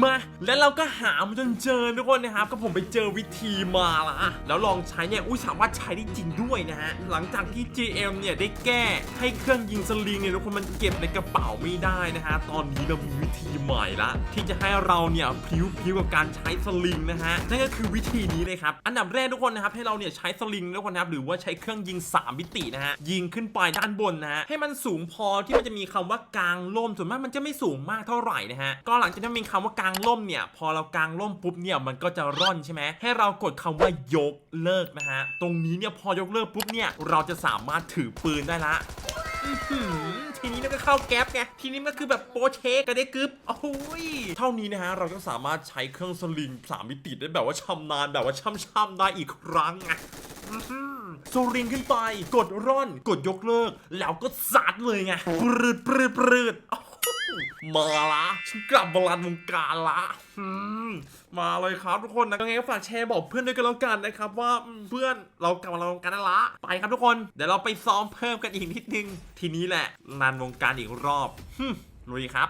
มาแล้วเราก็หามจนเจอทุกคนนะครับ ก็ผมไปเจอวิธีมาละแล้วลองใช้เนี่ยอุ้ยสามารถใช้ได้จริงด้วยนะฮะหลังจากที่ GM เนี่ยได้แก้ให้เครื่องยิงสลิงเนี่ยทุกคนมันเก็บในกระเป๋าไม่ได้นะฮะตอนนี้เรามีวิธีใหม่ละที่จะให้เราเนี่ยพลิ้วพลิ้วกับการใช้สลิงนะฮะนั่นก็คือวิธีนี้เลยครับอันดับแรกทุกคนนะครับให้เราเนี่ยใช้สลิงทุกคนนะครับหรือว่าใช้เครื่องยิง 3 มิตินะฮะยิงขึ้นไปด้านบนนะฮะให้มันสูงพอที่มันจะมีคำว่ากลางล่มส่วนมากมันจะไม่สูงมากเท่าไหร่นะฮะก็หลังจากนั้นมีคำว่ากลางล่มเนี่ย พอเรากางล่มปุ๊บเนี่ยมันก็จะร่อนใช่ไหมให้เรากดคำว่ายกเลิกนะฮะ ตรงนี้เนี่ยพอยกเลิกปุ๊บเนี่ยเราจะสามารถถือปืนได้ละทีนี้มันก็เข้าแก๊ปไง ทีนี้มันก็คือแบบโปรเชกกันได้กึบโอ้ย เท่านี้นะฮะ เราก็สามารถใช้เครื่องสลิงสามมิติได้แบบว่าชำนาญแบบว่าช่ำๆได้อีกครั้งอื้อหือสลิงขึ้นไป กดร่อน กดยกเลิก แล้วก็ซัดเลยไงปรืดปรืดปรืดโอ้โห มาละฉันกลับมาลันวงการละมาเลยครับทุกคนนะยังไงก็ฝากแชร์บอกเพื่อนด้วยกันแล้วกันนะครับ ว่าเพื่อนเรากลับมาลันวงการละ ไปครับทุกคน เดี๋ยวเราไปซ้อมเพิ่มกันอีกนิดนึง ทีนี้แหละลันวงการอีกรอบฮึมลุยครับ